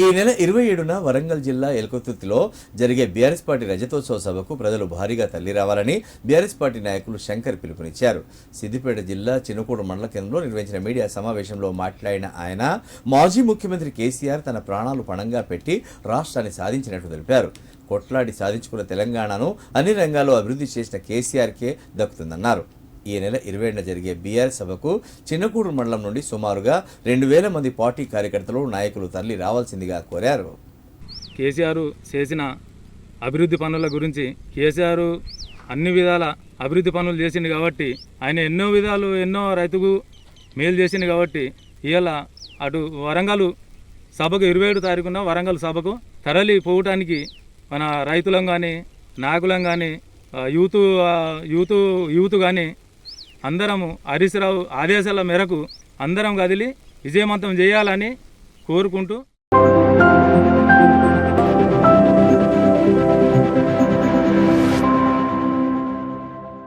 ఈ నెల ఇరవై ఏడున వరంగల్ జిల్లా ఎల్కొతుర్తిలో జరిగే బీఆర్ఎస్ పార్టీ రజతోత్సవ సభకు ప్రజలు భారీగా తల్లి రావాలని బీఆర్ఎస్ పార్టీ నాయకులు శంకర్ పిలుపునిచ్చారు. సిద్దిపేట జిల్లా చినుకూడు మండల కేంద్రంలో నిర్వహించిన మీడియా సమావేశంలో మాట్లాడిన ఆయన మాజీ ముఖ్యమంత్రి కేసీఆర్ తన ప్రాణాలు పణంగా పెట్టి రాష్ట్రాన్ని సాధించినట్లు తెలిపారు. కొట్లాడి సాధించుకున్న తెలంగాణను అన్ని రంగాల్లో అభివృద్ధి చేసిన కేసీఆర్కే దక్కుతుందన్నారు. ఈ నెల ఇరవై ఏడున జరిగే బీఆర్ సభకు చిన్నకూరు మండలం నుండి సుమారుగా రెండు వేల మంది పార్టీ కార్యకర్తలు నాయకులు తరలి రావాల్సిందిగా కోరారు. కేసీఆర్ చేసిన అభివృద్ధి పనుల గురించి కేసీఆర్ అన్ని విధాల అభివృద్ధి పనులు చేసింది కాబట్టి ఆయన ఎన్నో విధాలు ఎన్నో రైతుకు మేలు చేసింది కాబట్టి ఇవాళ అటు వరంగల్ సభకు ఇరవై ఏడు తారీఖున వరంగల్ సభకు తరలి పోవటానికి మన రైతులం కానీ నాయకులం కానీ యూత్ యూత్ యూత్ కానీ అందరము హరీశ్రావు ఆదేశాల మేరకు అందరం కదిలి విజయవంతం చేయాలని కోరుకుంటూ